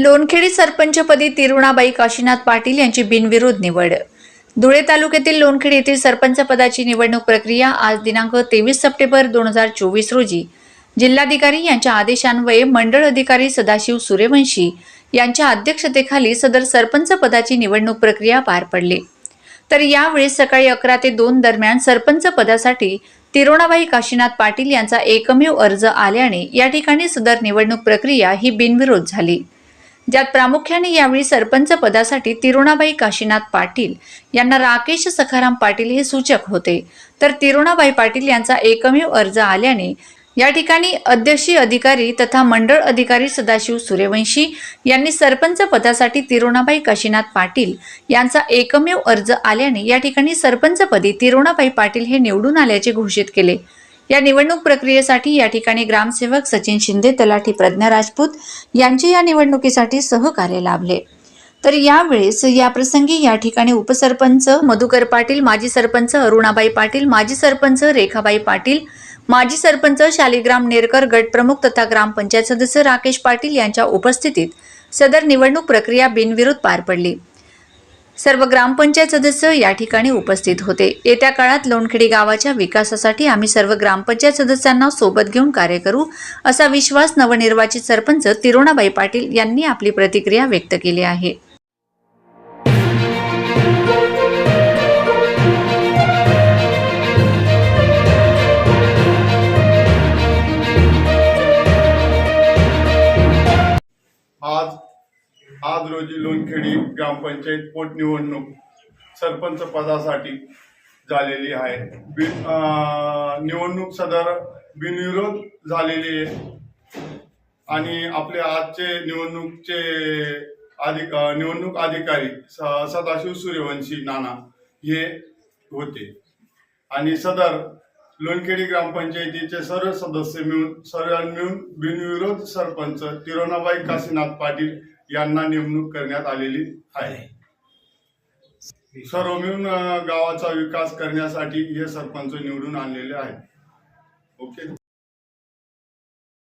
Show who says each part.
Speaker 1: लोणखेडी सरपंचपदी तिरुणाबाई काशीनाथ पाटील यांची बिनविरोध निवड. धुळे तालुक्यातील लोणखेडी येथील सरपंच पदाची निवडणूक प्रक्रिया आज दिनांक तेवीस सप्टेंबर दोन हजार चोवीस रोजी. जिल्हाधिकारी यांच्या आदेशान्वये मंडळ अधिकारी सदाशिव सूर्यवंशी यांच्या अध्यक्षतेखाली सदर सरपंच पदाची निवडणूक प्रक्रिया पार पडली. तर यावेळी सकाळी अकरा ते दोन दरम्यान सरपंच पदासाठी तिरोणाबाई काशीनाथ पाटील यांचा एकमेव अर्ज आल्याने या ठिकाणी सदर निवडणूक प्रक्रिया ही बिनविरोध झाली. ज्यात प्रामुख्याने यावेळी सरपंच पदासाठी तिरुणाबाई काशीनाथ पाटील यांना राकेश सखाराम पाटील हे सूचक होते. तर तिरुणाबाई पाटील यांचा एकमेव अर्ज आल्याने या ठिकाणी अध्यक्षीय अधिकारी तथा मंडळ अधिकारी सदाशिव सूर्यवंशी यांनी सरपंच पदासाठी तिरुणाबाई काशीनाथ पाटील यांचा एकमेव अर्ज आल्याने या ठिकाणी सरपंचपदी तिरुणाबाई पाटील हे निवडून आल्याचे घोषित केले. या निवडणूक प्रक्रियेसाठी या ठिकाणी ग्रामसेवक सचिन शिंदे तलाठी प्रज्ञा राजपूत यांचे या निवडणुकीसाठी सहकार्य लाभले. तर यावेळेस या प्रसंगी या ठिकाणी उपसरपंच मधुकर पाटील माजी सरपंच अरुणाबाई पाटील माजी सरपंच रेखाबाई पाटील माजी सरपंच शालिग्राम नेरकर गटप्रमुख तथा ग्रामपंचायत सदस्य राकेश पाटील यांच्या उपस्थितीत सदर निवडणूक प्रक्रिया बिनविरोध पार पडली. सर्व ग्रामपंचायत सदस्य या ठिकाणी उपस्थित होते. येत्या काळात लोणखेडी गावाच्या विकासासाठी आम्ही सर्व ग्रामपंचायत सदस्यांना सोबत घेऊन कार्य करू असा विश्वास नवनिर्वाचित सरपंच तिरुणाबाई पाटील यांनी आपली प्रतिक्रिया व्यक्त केली आहे.
Speaker 2: आज रोजी लोणखेडी ग्रामपंचायत पोटनिवडणूक सरपंच पदासाठी झालेली आहे. बिन निवडणूक सदर बिनविरोध झालेली आहे. आणि आपले आजचे निवडणूकचे अधिक निवडणूक अधिकारी स- सदाशिव सूर्यवंशी नाना हे होते. आणि सदर लोणखेडी ग्रामपंचायतीचे सर्व सदस्य मिळून सर्व मिळून बिनविरोध सरपंच तिरोणाबाई काशीनाथ पाटील यांना नेमणूक करण्यात आलेली आहे. सर्व मिळून गावाचा विकास करण्यासाठी हे सरपंच निवडून आणलेले आहेत. ओके?